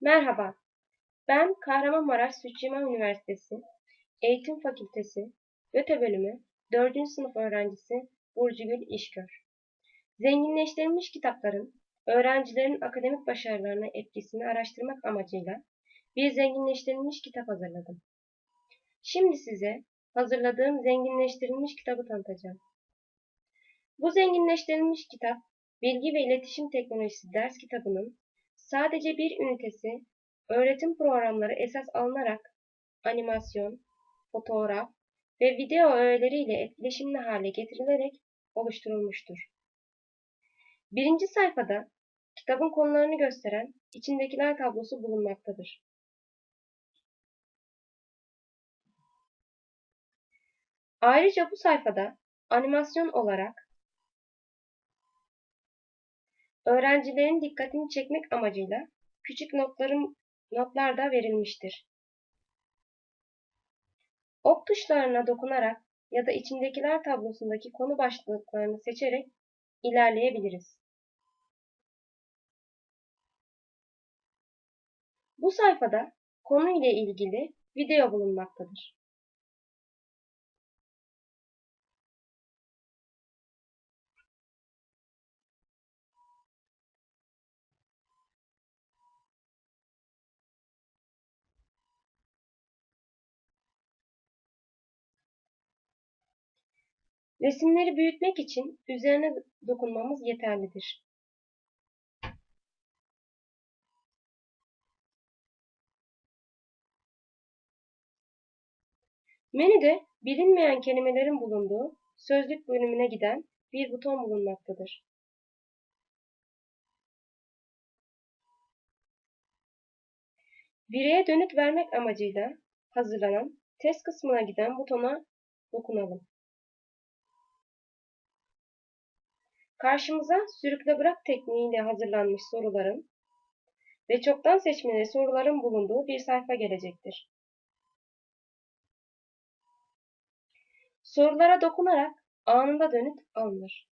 Merhaba, ben Kahramanmaraş Sütçüman Üniversitesi Eğitim Fakültesi Göte Bölümü 4. sınıf öğrencisi Burcu Gül İşgör. Zenginleştirilmiş kitapların öğrencilerin akademik başarılarına etkisini araştırmak amacıyla bir zenginleştirilmiş kitap hazırladım. Şimdi size hazırladığım zenginleştirilmiş kitabı tanıtacağım. Bu zenginleştirilmiş kitap, Bilgi ve İletişim Teknolojisi ders kitabının sadece bir ünitesi öğretim programları esas alınarak animasyon, fotoğraf ve video öğeleriyle etkileşimli hale getirilerek oluşturulmuştur. Birinci sayfada kitabın konularını gösteren içindekiler tablosu bulunmaktadır. Ayrıca bu sayfada animasyon olarak öğrencilerin dikkatini çekmek amacıyla küçük notların notlar da verilmiştir. Ok tuşlarına dokunarak ya da içindekiler tablosundaki konu başlıklarını seçerek ilerleyebiliriz. Bu sayfada konu ile ilgili video bulunmaktadır. Resimleri büyütmek için üzerine dokunmamız yeterlidir. Menüde bilinmeyen kelimelerin bulunduğu sözlük bölümüne giden bir buton bulunmaktadır. Vireye dönüt vermek amacıyla hazırlanan test kısmına giden butona dokunalım. Karşımıza sürükle bırak tekniğiyle hazırlanmış soruların ve çoktan seçmeli soruların bulunduğu bir sayfa gelecektir. Sorulara dokunarak anında dönüt alınır.